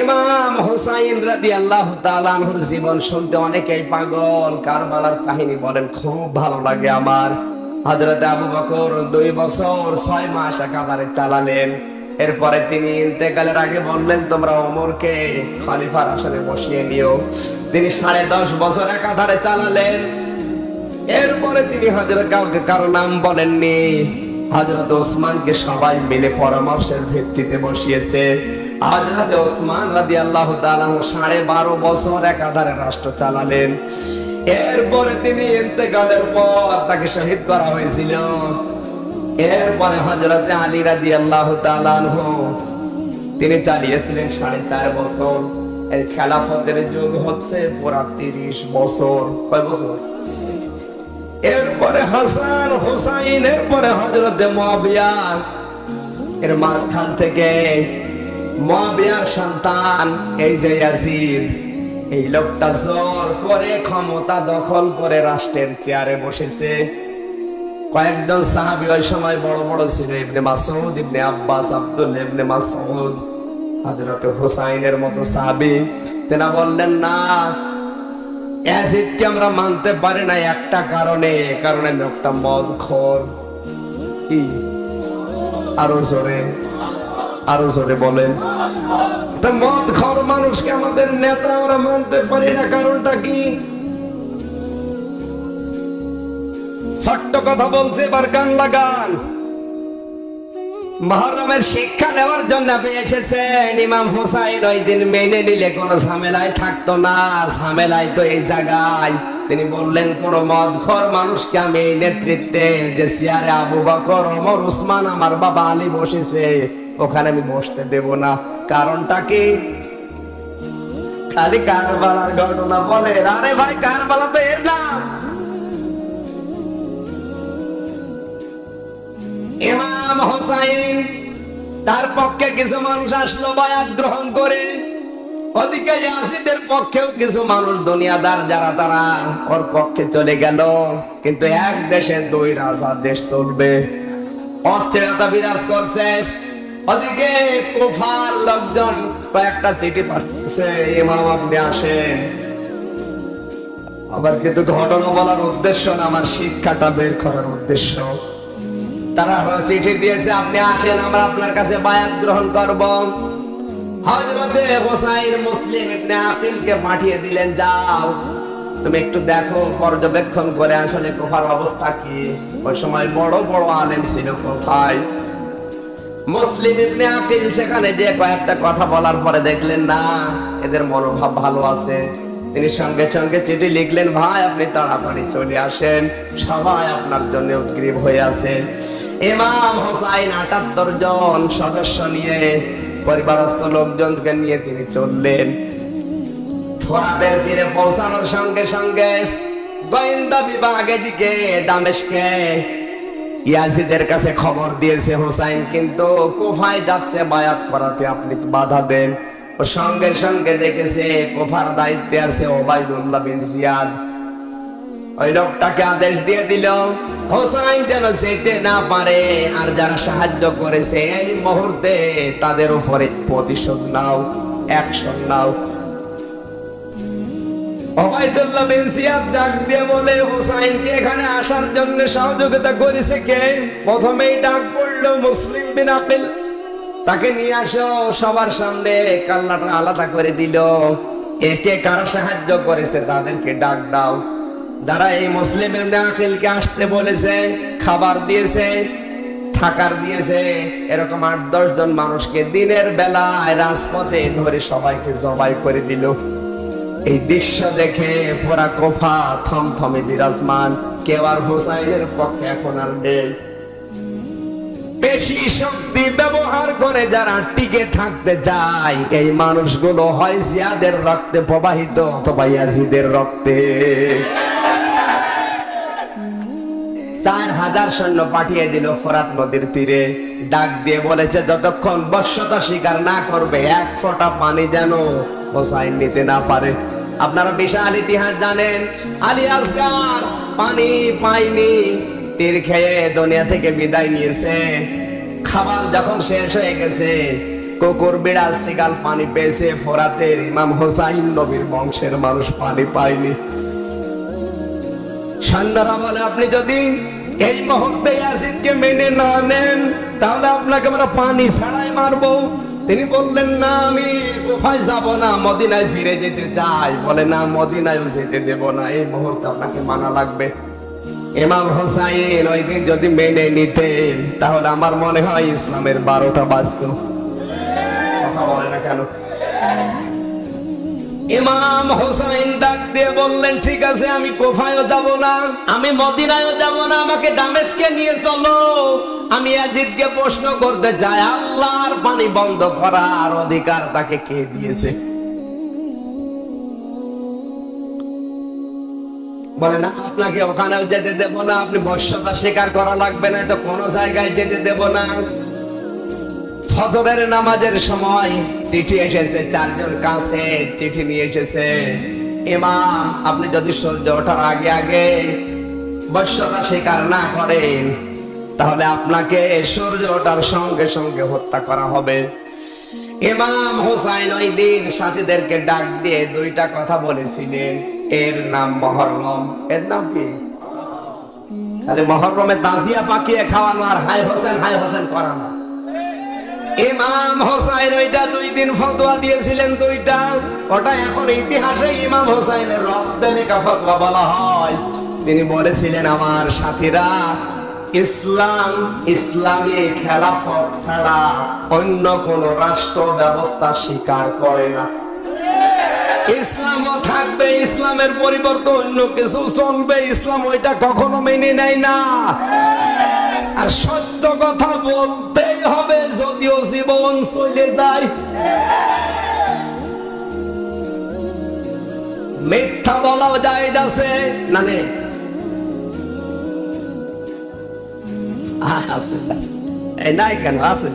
ইমাম হুসাইন রাদি আল্লাহ তালানহুর জীবন শুনতে অনেকেই পাগল। কারবালার কাহিনী বলেন, খুব ভালো লাগে আমার। হজরত আবু বকর দুই বছর ছয় মাস একাধারে চালালেন। এরপরে তিনি ইন্তেকালের আগে বললেন, তোমরা ওমরকে খলিফার আসনে বসিয়ে নিও। তিনি সাড়ে দশ বছর একাধারে চালালেন। এরপরে তিনি হজরত কাউকে কারও নাম বলেননি। হজরত ওসমানকে সবাই মিলে পরামর্শের ভিত্তিতে বসিয়েছে। হজরত ওসমান রাদি আল্লাহ সাড়ে বারো বছর একাধারে রাষ্ট্র চালালেন। এরপরে তিনি ইন্তেকালের পর তাকে শহীদ করা হয়েছিল। এরপরে হজরত আলী রাদি আল্লাহ তিনি চালিয়েছিলেন সাড়ে চার বছর। এই খেলাফতের যুগ হচ্ছে পুরা তিরিশ বছর। কয় বছর? এরপরে হাসান হুসাইন, এরপরে হজরত মহাবিয়া এর মাঝখান থেকে মহাবিয়ার সন্তান, এই যে ইয়াজিদ, এই লোকটা জোর করে ক্ষমতা দখল করে রাষ্ট্রের চেয়ারে বসেছে। কয়েকজন সাহাবি ওই সময় বড় বড় ছিল, ইবনে মাসুদ ইবনে আব্বাস, আব্দুল ইবনে মাসুদ হযরত হুসাইনের মতো সাহাবি। তেনা বললেন, না অ্যাসিডকে আমরা মানতে পারি না একটা কারণে কারণে লোকটা মদ খোর কি? আরও জোরে। আরও জোরে বলেন। মদ খোর মানুষকে আমাদের নেতা? আমরা মানতে পারি না, কারণটা কি? ছোট্ট কথা বলছে, এবার গান লাগান। মহরমের শিক্ষা নেওয়ার জন্য আপনি এসেছেন। ইমাম হোসাইন ওই দিন মেনে নিলে কোনো ঝামেলায় থাকতো না, ঝামেলায় তো এই জায়গায়। তিনি বললেন, কোন মদখর মানুষকে আমি নেতৃত্বে? যে চেয়ারে আবু বকর, ওমর উসমান আমার বাবা আলী বসেছে। ওখানে আমি বসতে দেব না। কারণটা কি? খালি কারবালার ঘটনা বলে। আরে ভাই, কারবালা তো এর নাম ইমাম হোসাইন, তার পক্ষে কিছু মানুষ আসলো বায়াত গ্রহণ করে। ওদিকে ইয়াসিদের পক্ষেও কিছু মানুষ দুনিয়াদার যারা তারা ওর পক্ষে চলে গেল। কিন্তু এক দেশে দুই রাজা দেশ চলবে। অস্থিরতা বিরাজ করছে। ওদিকে কুফার লোকজন কয়েকটা চিঠি পাঠাচ্ছে ইমাম আপনি আসেন। আবার কিন্তু ঘটনা বলার উদ্দেশ্য না, আমার শিক্ষাটা বের করার উদ্দেশ্য। তারা চিঠি দিয়েছে, আপনি আসেন, আমরা আপনার কাছে বায়াত গ্রহণ করব। হযরতে হোসাইন মুসলিম ইবনে আকিলকে পাঠিয়ে দিলেন, যাও, তুমি একটু দেখো, পর্যবেক্ষণ করে আসলে কোফার অবস্থা কি? ওই সময় বড় বড় আলেম ছিল কোফায়। মুসলিম ইবনে আকিল সেখানে যে কয়েকটা কথা বলার পরে দেখলেন, না, এদের মনোভাব ভালো আছে। তিনি সঙ্গে সঙ্গে চিঠি লিখলেন, ভাই, আপনি তাড়াতাড়ি চলে আসেন। সবাই আপনার জন্য উদ্গ্রীব হয়ে আছে। ইমাম হোসাইন আটাত্তর জন সদস্য নিয়ে পরিবারস্থ লোকজনকে নিয়ে তিনি চললেন। তীরে পৌঁছানোর সঙ্গে সঙ্গে গোয়েন্দা বিভাগ এদিকে দামেশকে ইয়াজিদের কাছে খবর দিয়েছে হোসাইন, কিন্তু কোফায় যাচ্ছে, বায়াত করাতে আপনি বাধা দেন। ও সঙ্গে সঙ্গে দেখেছে, কোফার দায়িত্বে আছে ওবাইদুল্লাহ বিন জিয়াদ। ওই লোকটাকে আদেশ দিয়ে দিল, হোসাইন যেন যেতে না পারে, আর যারা সাহায্য করেছে, এই মুহূর্তে তাদের উপরে প্রতিশোধ নাও অ্যাকশন নাও। ওবাইদুল্লাহ বিন জিয়াদ ডাক দিয়ে বলে এখানে আসার জন্য সহযোগিতা করেছে কে? প্রথমেই ডাক পড়ল, মুসলিম বিন আকিল। তাকে নিয়ে আসো, সবার সামনে কাল্লাটা আলাদা করে দিল। একে কারা সাহায্য করেছে তাদেরকে ডাক দাও। যারা এই মুসলিম আকিলকে আসতে বলেছে, খাবার দিয়েছে, থাকার দিয়েছে, এরকম আট দশ জন মানুষকে দিনের বেলায় রাজপথে ধরে সবাইকে জবাই করে দিল। এই দৃশ্য দেখে পুরা কোফা থমথমে বিরাজমান। কেউ আর হোসাইনের পক্ষে এখন আর নেই। বেশি শক্তি ব্যবহার করে যারা টিকে থাকতে চায়, এই মানুষগুলো হয় জিয়াদের রক্তে প্রবাহিত অথবা ইয়াজিদের রক্তে। চার হাজার সৈন্য পাঠিয়ে দিল ফোরাত নদীর তীরে। ডাক দিয়ে বলেছে, যতক্ষণ বর্ষতা স্বীকার না করবে, এক ফোঁটা পানি যেন হোসাইন নিতে না পারে। আপনারা বিশাল ইতিহাস জানেন, আলী আসগার পানি পাইনি তীর খেয়ে দুনিয়া থেকে বিদায় নিয়েছে। খাবার যখন শেষ হয়ে গেছে, কুকুর, বিড়াল, শিকাল পানি পেয়েছে, ফোরাতের ইমাম হোসাইন নবীর বংশের মানুষ পানি পায়নি। সৈন্যরা বলে, আপনি যদি এই মুহূর্তে ইয়াসিদকে মেনে না নেন, তাহলে আপনাকে আমরা পানি ছাড়াই মারবো। তিনি বললেন, না, আমি কোথায় যাব না? মদিনায় ফিরে যেতে চাই। বলে, না, মদিনায়ও যেতে দেব না। এই মুহূর্তে আপনাকে মানা লাগবে। ইমাম হোসাইন ওই দিন যদি মেনে নিতেন, তাহলে আমার মনে হয় ইসলামের বারোটা বাজত। ইমাম হোসাইন ডাক দিয়ে বললেন, ঠিক আছে, আমি কোফায়ও যাব না। আমি মদিনায়ও যাব না, আমাকে দামেশকে নিয়ে চলো। আমি ইয়াজিদকে প্রশ্ন করতে চাই আল্লাহর পানি বন্ধ করার অধিকার তাকে কে দিয়েছে? বলে, না, আপনাকে ওখানেও যেতে দেব না, আপনি বর্ষতা স্বীকার করা লাগবে না তো কোনো জায়গায় যেতে দেব না। ফজরের নামাজের সময় চিঠি এসেছে, চারজন কাছে চিঠি নিয়ে এসেছে। ইমাম, আপনি যদি সূর্য ওঠার আগে আগে বর্ষতা স্বীকার না করেন, তাহলে আপনাকে সূর্য ওঠার সঙ্গে সঙ্গে হত্যা করা হবে। ইমাম হোসাইন ওই দিন সাথীদেরকে ডাক দিয়ে দুইটা কথা বলেছিলেন। এর নাম মহরম। এর নাম কি? খালি মহরমে তাজিয়া পাকিয়ে খাওয়ানো আর হাই হোসেন হাই হোসেন করানো। ইমাম হোসাইন, ওইটা দুই দিন ফতোয়া দিয়েছিলেন দুইটা। ওটা এখন ইতিহাসে ইমাম হোসাইনের রক্তনিকা ফতোয়া বলা হয়। তিনি বলেছিলেন, আমার সাথীরা, ইসলাম ইসলামী খেলাফত ছাড়া অন্য কোন রাষ্ট্র ব্যবস্থা স্বীকার করে না। ইসলামও থাকবে, ইসলামের পরিবর্তে অন্য কিছু চলবে, ইসলাম ওইটা কখনো মেনে নেয় না। আর সত্য কথা বলতেই হবে যদিও জীবন চলে যায়। মিথ্যা বলাও যায় আছে না নে আছে। নাই কেন? আছে।